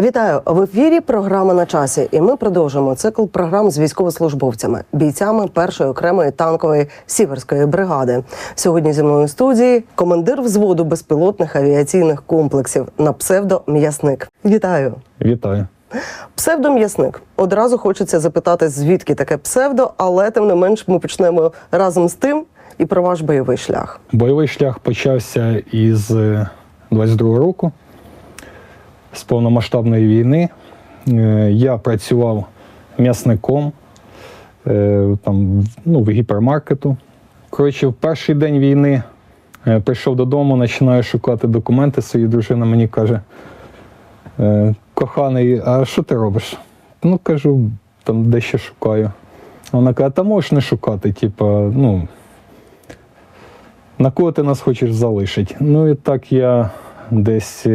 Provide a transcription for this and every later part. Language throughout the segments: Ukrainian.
Вітаю в ефірі. Програма на часі. І ми продовжимо цикл програм з військовослужбовцями, бійцями першої окремої танкової сіверської бригади. Сьогодні зі мною в студії командир взводу безпілотних авіаційних комплексів на псевдо М'ясник. Вітаю. Вітаю. Псевдом'ясник. Одразу хочеться запитати, звідки таке псевдо, але тим не менш ми почнемо разом з тим і про ваш бойовий шлях. Бойовий шлях почався із 22-го року, з повномасштабної війни. Е, Я працював м'ясником е, там, ну, в гіпермаркету. Коротше, в перший день війни е, прийшов додому, починаю шукати документи. Свої дружина мені каже: коханий, а що ти робиш? Ну, кажу, там дещо шукаю. Вона каже, та можеш не шукати, типа, ну, на кого ти нас хочеш залишити? Ну і так я десь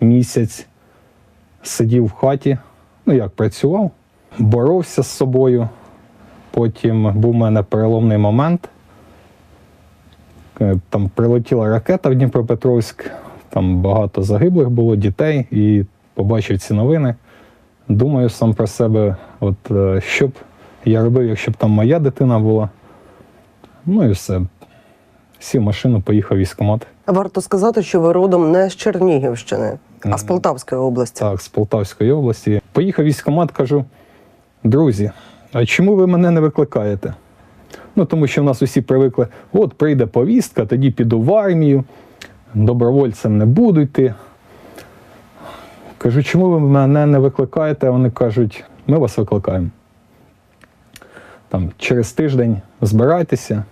місяць сидів в хаті, ну як працював, боровся з собою. Потім був у мене переломний момент. Е, Там прилетіла ракета в Дніпропетровськ, там багато загиблих було дітей, і побачив ці новини. Думаю сам про себе, от е, що б я робив, якщо б там моя дитина була. Ну і все. Сів машину, поїхав військкомат. Варто сказати, що ви родом не з Чернігівщини, а з Полтавської області. Так, з Полтавської області. Поїхав військкомат, кажу: друзі, а чому ви мене не викликаєте? Ну, тому що в нас усі привикли: от прийде повістка, тоді піду в армію, добровольцем не буду йти. Кажу, чому ви мене не викликаєте? Вони кажуть, ми вас викликаємо. Там, через тиждень збирайтеся,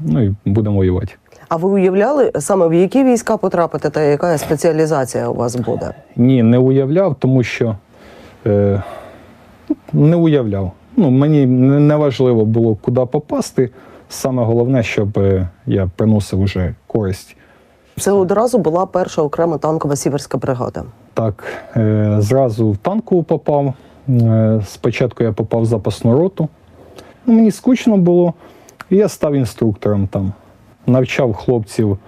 ну і будемо воювати. А ви уявляли саме в які війська потрапити та яка спеціалізація у вас буде? Ні, не уявляв, тому що е, не уявляв. Ну, мені не не важливо було, куди попасти. Саме головне, щоб е, я приносив уже користь. Це одразу була перша окрема танкова сіверська бригада. Так, е, зразу в танку попав. Е, спочатку я попав в запасну роту. Ну, мені скучно було, і я став інструктором там. Навчав хлопців.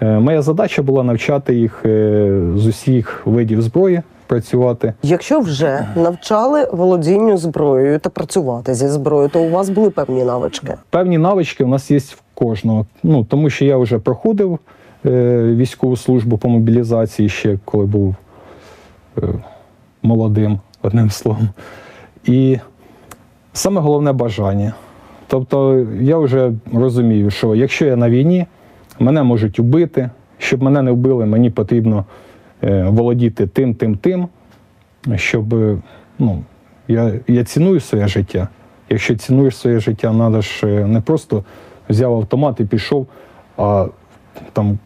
Е, моя задача була навчати їх е, з усіх видів зброї працювати. Якщо вже навчали володінню зброєю та працювати зі зброєю, то у вас були певні навички. Певні навички у нас є в кожного. Ну, тому що я вже проходив е, військову службу по мобілізації ще коли був е, молодим, одним словом. І саме головне бажання. Тобто я вже розумію, що якщо я на війні, мене можуть убити. Щоб мене не вбили, мені потрібно е, володіти тим, тим, тим, щоб е, ну, я, я ціную своє життя. Якщо цінуєш своє життя, треба ж е, не просто взяв автомат і пішов, а там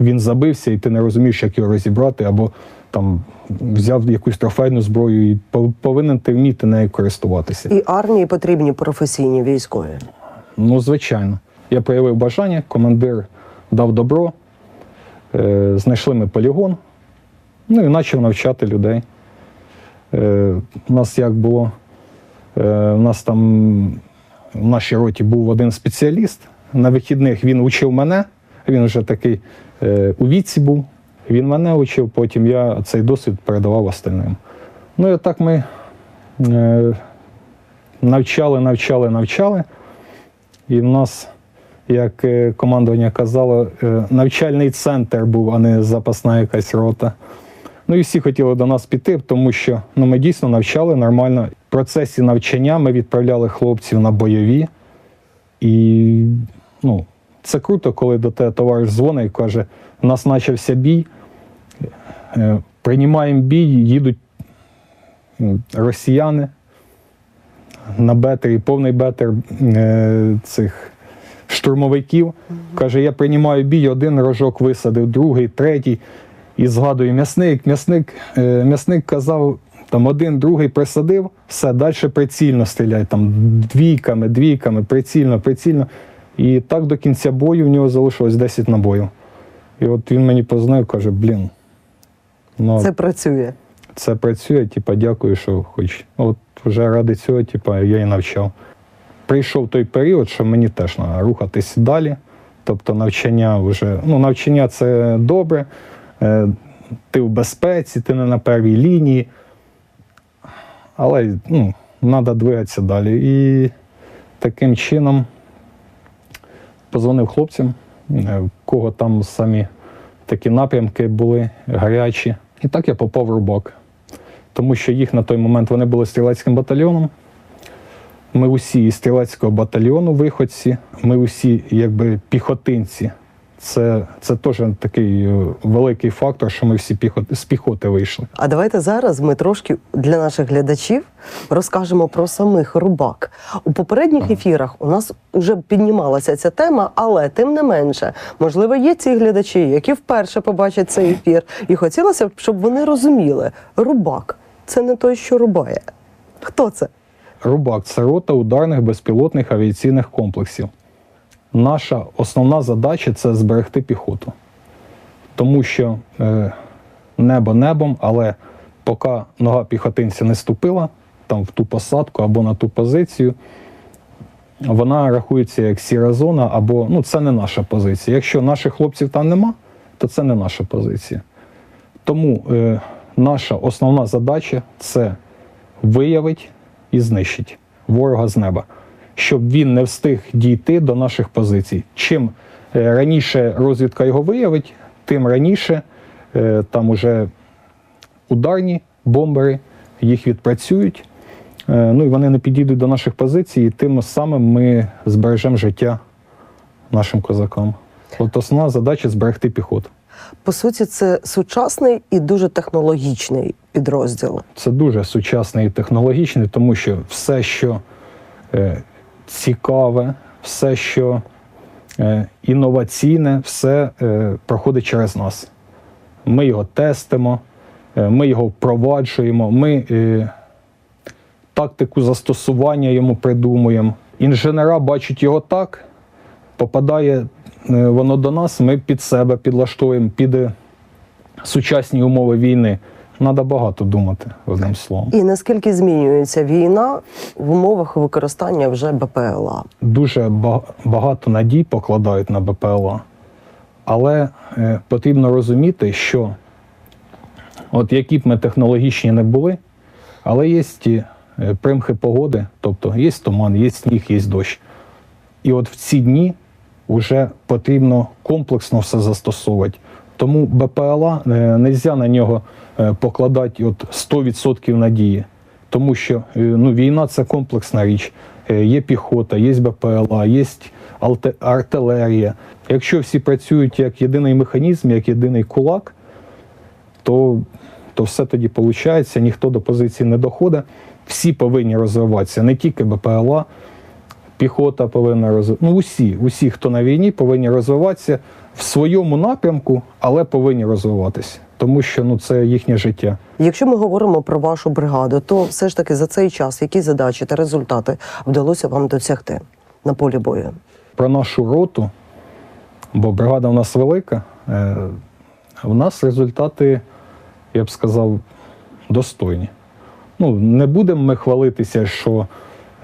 він забився, і ти не розумієш, як його розібрати, або там взяв якусь трофейну зброю і повинен ти вміти нею користуватися. І армії потрібні професійні військові. Ну, звичайно. Я проявив бажання, командир дав добро, е, знайшли ми полігон, ну і почав навчати людей. Е, у нас як було, е, у нас там в нашій роті був один спеціаліст. На вихідних він учив мене, він вже такий е, у віці був. Він мене учив, потім я цей досвід передавав остальним. Ну і отак ми е, навчали, навчали, навчали. І в нас, як е, командування казало, е, навчальний центр був, а не запасна якась рота. Ну і всі хотіли до нас піти, тому що ну, ми дійсно навчали нормально. В процесі навчання ми відправляли хлопців на бойові. І ну, це круто, коли до тебе товариш дзвонить і каже, у нас почався бій, е, приймаємо бій, їдуть росіяни на бетері, повний бетер е, цих штурмовиків. Каже, я приймаю бій, один рожок висадив, другий, третій. І згадую м'ясник. М'ясник, е, м'ясник казав, там один, другий присадив, все, далі прицільно стріляй, там двійками, двійками, прицільно, прицільно. І так до кінця бою в нього залишилось 10 набоїв. І от він мені познав, каже, блін. Ну, Це працює. це працює, типа, дякую, що хоч. От вже ради цього, типа, я і навчав. Прийшов той період, що мені теж треба рухатись далі. Тобто навчання вже, ну, навчання це добре. Е, ти в безпеці, ти не на первій лінії. Але ну, треба двигатися далі. І таким чином позвонив хлопцям, е, в кого там самі такі напрямки були гарячі. І так я попав в рубак. Тому що їх на той момент вони були стрілецьким батальйоном. Ми усі із стрілецького батальйону виходці, ми усі якби піхотинці. Це, це теж такий е, великий фактор, що ми всі піхот, з піхоти вийшли. А давайте зараз ми трошки для наших глядачів розкажемо про самих рубак. У попередніх ефірах у нас вже піднімалася ця тема, але тим не менше, можливо, є ці глядачі, які вперше побачать цей ефір, і хотілося б, щоб вони розуміли, рубак це не той, що рубає. Хто це? Рубак це рота ударних безпілотних авіаційних комплексів. Наша основна задача це зберегти піхоту. Тому що е, небо небом, але поки нога піхотинця не ступила там в ту посадку або на ту позицію, вона рахується як сіра зона, або ну, це не наша позиція. Якщо наших хлопців там нема, то це не наша позиція. Тому е, наша основна задача це виявити і знищити ворога з неба, щоб він не встиг дійти до наших позицій. Чим е, раніше розвідка його виявить, тим раніше е, там уже ударні бомбери їх відпрацюють. Е, Ну і вони не підійдуть до наших позицій, і тим самим ми збережемо життя нашим козакам. От основна задача зберегти піхоту. По суті, це сучасний і дуже технологічний підрозділ. Це дуже сучасний і технологічний, тому що все, що цікаве, все, що е, інноваційне, все е, проходить через нас. Ми його тестимо, е, ми його впроваджуємо, ми тактику застосування йому придумуємо. Інженера бачать його так, попадає воно до нас, ми під себе підлаштовуємо під сучасні умови війни. Треба багато думати, одним словом. І наскільки змінюється війна в умовах використання вже БПЛА? Дуже багато надій покладають на БПЛА. Але е, потрібно розуміти, що от які б ми технологічні не були, але є ті е, примхи погоди, тобто є туман, є сніг, є дощ. І от в ці дні вже потрібно комплексно все застосовувати. Тому БПЛА не можна на нього е, покладати от 100% надії. Тому що е, ну, війна це комплексна річ. Е, Є піхота, є БПЛА, є артилерія. Якщо всі працюють як єдиний механізм, як єдиний кулак, то, то все тоді виходить, ніхто до позиції не доходить. Всі повинні розвиватися, не тільки БПЛА, піхота повинна розвиватися. Ну, усі, усі, хто на війні, повинні розвиватися в своєму напрямку, але повинні розвиватися, тому що ну, це їхнє життя. Якщо ми говоримо про вашу бригаду, то все ж таки за цей час які задачі та результати вдалося вам досягти на полі бою? Про нашу роту, бо бригада в нас велика, е, в нас результати, я б сказав, достойні. Ну, не будемо ми хвалитися, що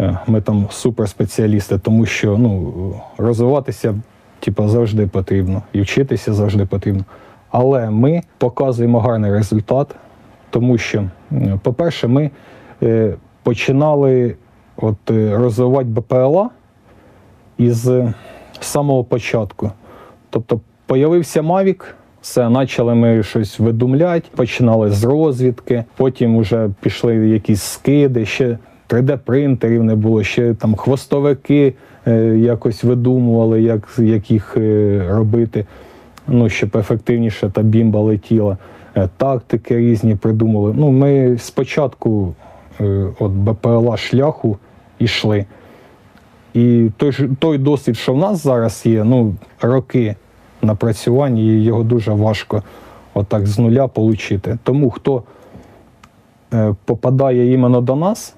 е, ми там суперспеціалісти, тому що ну, розвиватися типу, завжди потрібно і вчитися завжди потрібно. Але ми показуємо гарний результат, тому що, по-перше, ми е, починали от, е, розвивати БПЛА із е, самого початку. Тобто появився Мавік, все, почали ми щось видумляти, починали з розвідки, потім вже пішли якісь скиди, ще 3D-принтерів не було, ще там хвостовики якось видумували, як, як їх е, робити, ну, щоб ефективніше та бімба летіла. Е, тактики різні придумали. Ну, ми спочатку е, от БПЛА шляху йшли. І той, той досвід, що в нас зараз є, ну, роки напрацювання, і його дуже важко отак з нуля отримати. Тому хто е, попадає іменно до нас,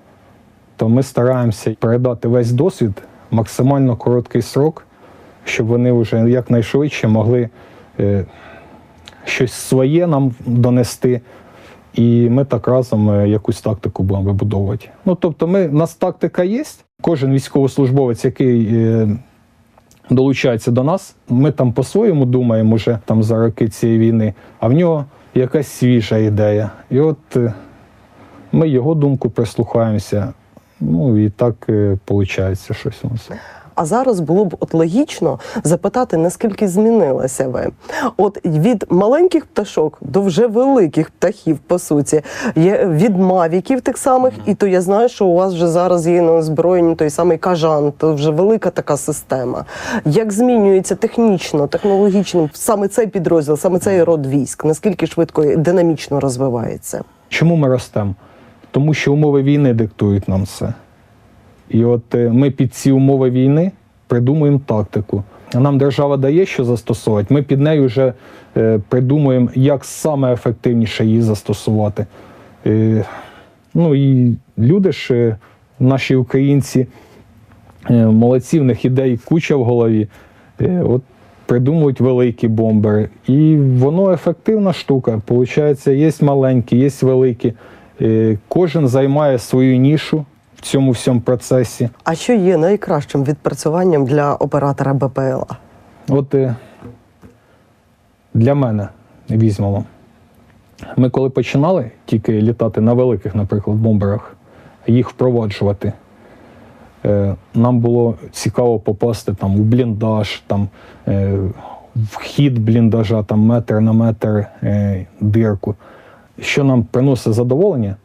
то ми стараємося передати весь досвід максимально короткий срок, щоб вони вже якнайшвидше могли е, щось своє нам донести. І ми так разом е, якусь тактику будемо вибудовувати. Ну тобто, ми, у нас тактика є. Кожен військовослужбовець, який е, долучається до нас, ми там по-своєму думаємо вже там за роки цієї війни, а в нього якась свіжа ідея. І от ми його думку прислухаємося. Ну і так виходить щось у нас. А зараз було б от логічно запитати, наскільки змінилися ви. От від маленьких пташок до вже великих птахів, по суті, є від мавіків тих самих, і то я знаю, що у вас вже зараз є на озброєнні той самий кажан, то вже велика така система. Як змінюється технічно, технологічно саме цей підрозділ, саме цей род військ? Наскільки швидко і динамічно розвивається? Чому ми ростемо? Тому що умови війни диктують нам це. І от е, ми під ці умови війни придумуємо тактику. Нам держава дає, що застосовувати. Ми під нею вже е, придумуємо, як саме ефективніше її застосувати. Е, ну і люди ж, наші українці, молодці, в них ідей куча в голові. От придумують великі бомбери. І воно ефективна штука. Получається, є маленькі, є великі. Е, Кожен займає свою нішу в цьому всьому процесі. А що є найкращим відпрацюванням для оператора БПЛА? От е, для мене візьмемо. Ми коли починали тільки літати на великих, наприклад, бомберах, їх впроваджувати, е, нам було цікаво попасти там у бліндаж, там вхід бліндажа, там метр на метр дирку. Що нам приносить задоволення,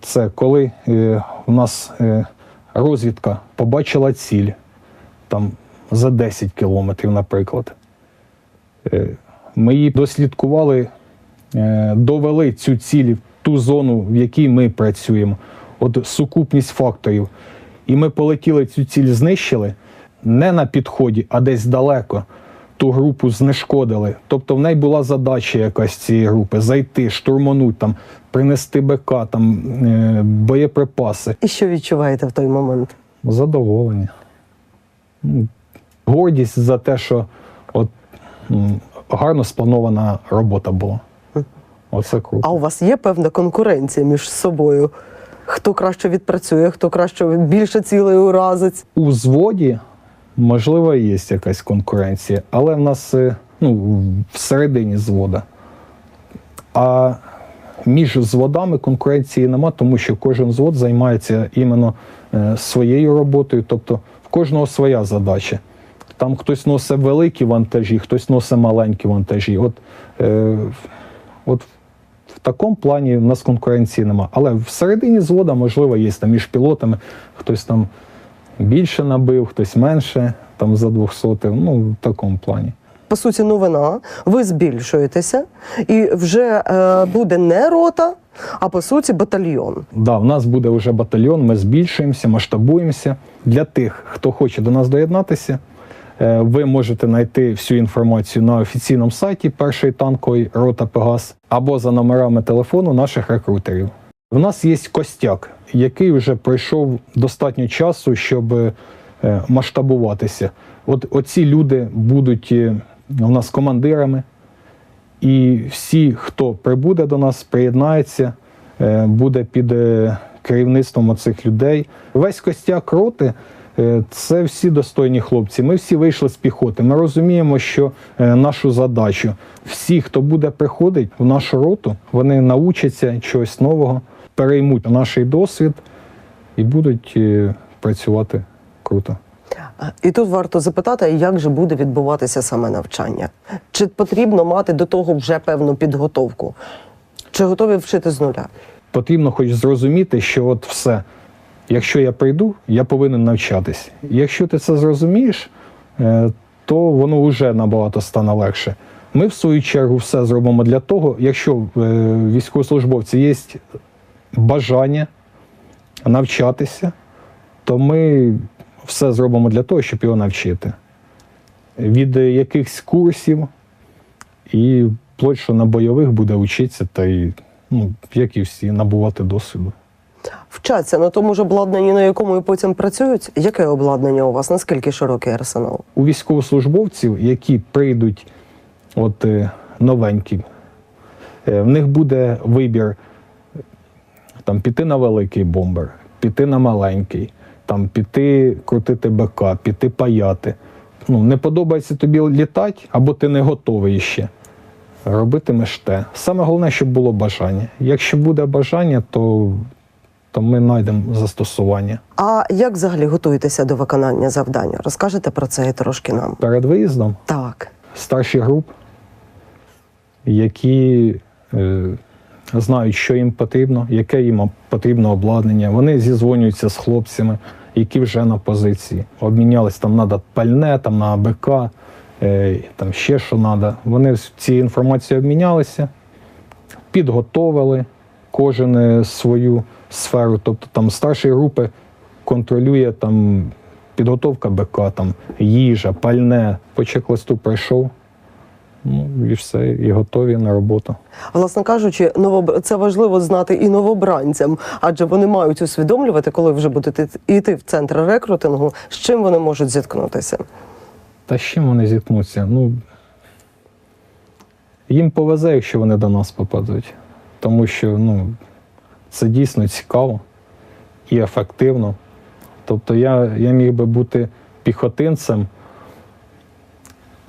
це коли е, у нас е, розвідка побачила ціль там за 10 кілометрів, наприклад. Е, Ми її дослідкували, е, довели цю ціль в ту зону, в якій ми працюємо. От сукупність факторів. І ми полетіли цю ціль, знищили не на підході, а десь далеко. Ту групу знешкодили. Тобто в неї була задача якась цієї групи зайти, штурмануть, там, принести БК, там, е, боєприпаси. І що відчуваєте в той момент? Задоволення. Ну, Гордість за те, що от, гарно спланована робота була. Оце круто. А у вас є певна конкуренція між собою? Хто краще відпрацює, хто краще більше цілей уразить? У взводі, можливо, є якась конкуренція, але в нас е, ну, всередині звода. А між взводами конкуренції нема, тому що кожен взвод займається іменно е, своєю роботою, тобто в кожного своя задача. Там хтось носить великі вантажі, хтось носить маленькі вантажі. От, е, от в такому плані в нас конкуренції нема. Але всередині звода, можливо, є там між пілотами, хтось там більше набив, хтось менше, там за 200, ну, в такому плані. По суті, новина, ви збільшуєтеся, і вже е, буде не рота, а по суті батальйон. Да, в нас буде вже батальйон, ми збільшуємося, масштабуємося. Для тих, хто хоче до нас доєднатися, е, ви можете знайти всю інформацію на офіційному сайті першої танкової рота Пегас або за номерами телефону наших рекрутерів. В нас є костяк, який вже пройшов достатньо часу, щоб е, масштабуватися. От оці люди будуть е, у нас командирами, і всі, хто прибуде до нас, приєднається, е, буде під керівництвом оцих людей. Весь костяк роти це всі достойні хлопці. Ми всі вийшли з піхоти. Ми розуміємо, що нашу задачу всі, хто буде приходити в нашу роту, вони научаться чогось нового, переймуть наш досвід і будуть е, працювати круто. І тут варто запитати, як же буде відбуватися саме навчання? Чи потрібно мати до того вже певну підготовку? Чи готові вчити з нуля? потрібно хоч зрозуміти, що от все, якщо я прийду, я повинен навчатись. Якщо ти це зрозумієш, е, то воно вже набагато стане легше. Ми, в свою чергу, все зробимо для того, якщо е, військовослужбовці є бажання навчатися, то ми все зробимо для того, щоб його навчити. Від якихось курсів і вплоть, що на бойових буде вчитися та й, ну, як і всі, набувати досвіду. Вчаться на тому ж обладнанні, на якому і потім працюють. Яке обладнання у вас? Наскільки широкий арсенал? У військовослужбовців, які прийдуть от, е, новенькі, е, в них буде вибір там, піти на великий бомбер, піти на маленький, там, піти крутити БК, піти паяти. Ну, не подобається тобі літати, або ти не готовий ще. робитимеш те. Саме головне, щоб було бажання. Якщо буде бажання, то, то ми знайдемо застосування. А як взагалі готуєтеся до виконання завдання? Розкажете про це і трошки нам. Перед виїздом Так. старші груп, які е, знають, що їм потрібно, яке їм потрібно обладнання. Вони зізвонюються з хлопцями, які вже на позиції. Обмінялись там треба пальне, там на АБК, е, там ще що треба. Вони з цією інформацією обмінялися, підготовили кожен е, свою сферу. Тобто там старші групи контролює там підготовка БК, там їжа, пальне. По чек-листу пройшов. Ну і все, і готові на роботу. Власне кажучи, новоб... це важливо знати і новобранцям, адже вони мають усвідомлювати, коли вже будете йти в центр рекрутингу, з чим вони можуть зіткнутися. Та з чим вони зіткнуться? Ну, їм повезе, якщо вони до нас попадуть. Тому що ну, це дійсно цікаво і ефективно. Тобто я, я міг би бути піхотинцем,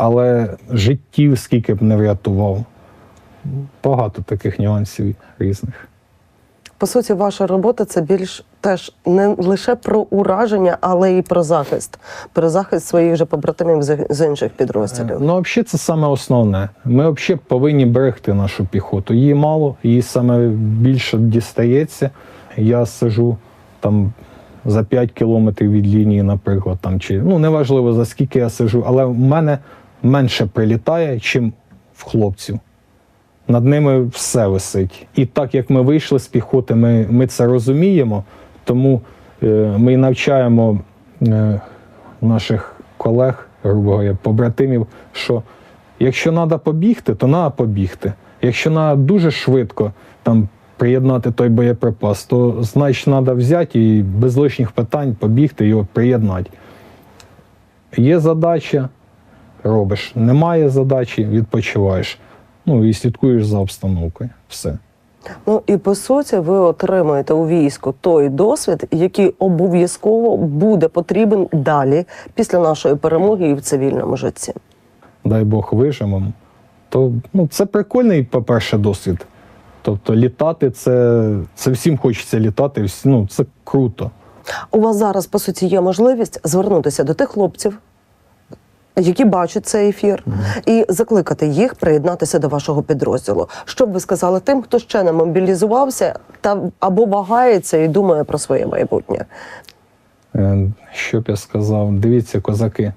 але життів скільки б не врятував. Багато таких нюансів різних. По суті, ваша робота це більш теж не лише про ураження, але і про захист, про захист своїх же побратимів з- інших підрозділів. Ну, взагалі, це саме основне. Ми взагалі повинні берегти нашу піхоту. Її мало, її саме більше дістається. Я сижу там за 5 кілометрів від лінії, наприклад, там чи ну неважливо за скільки я сижу, але в мене менше прилітає, чим в хлопців. Над ними все висить. І так як ми вийшли з піхоти, ми, ми це розуміємо, тому е, ми навчаємо е, наших колег, грубо говоря, побратимів, що якщо треба побігти, то треба побігти. Якщо треба дуже швидко там, приєднати той боєприпас, то значить треба взяти і без лишніх питань побігти його приєднати. Є задача, робиш. Немає задачі, відпочиваєш. Ну і слідкуєш за обстановкою. Все. Ну і по суті, ви отримуєте у війську той досвід, який обов'язково буде потрібен далі після нашої перемоги і в цивільному житті. дай Бог виживемо, то ну, це прикольний, по-перше, досвід. Тобто літати це, це всім хочеться літати, всі- ну, це круто. У вас зараз по суті є можливість звернутися до тих хлопців, які бачать цей ефір, і закликати їх приєднатися до вашого підрозділу. Що б ви сказали тим, хто ще не мобілізувався та або вагається і думає про своє майбутнє? Е, Що б я сказав? Дивіться, козаки.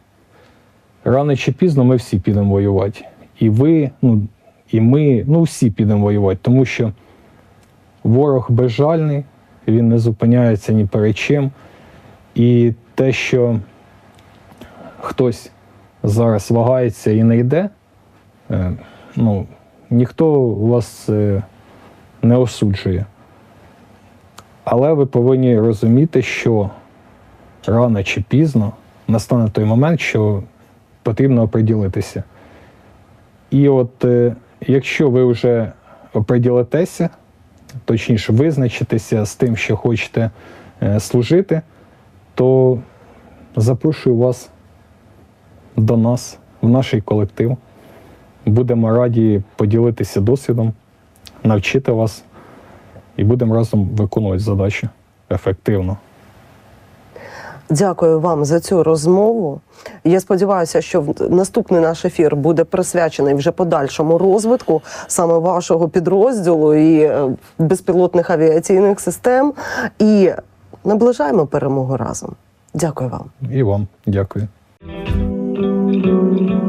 Рано чи пізно ми всі підемо воювати. І ви, ну, і ми, ну всі підемо воювати, тому що ворог безжальний, він не зупиняється ні перед чим. І те, що хтось зараз вагається і не йде, е, ну, ніхто вас е, не осуджує. Але ви повинні розуміти, що рано чи пізно настане той момент, що потрібно оприділитися. І от е, якщо ви вже оприділитеся, точніше визначитеся з тим, що хочете служити, то запрошую вас до нас, в наш колектив. Будемо раді поділитися досвідом, навчити вас і будемо разом виконувати задачу ефективно. Дякую вам за цю розмову. Я сподіваюся, що наступний наш ефір буде присвячений вже подальшому розвитку саме вашого підрозділу і е, безпілотних авіаційних систем. І наближаємо перемогу разом. Дякую вам. І вам дякую. Thank you.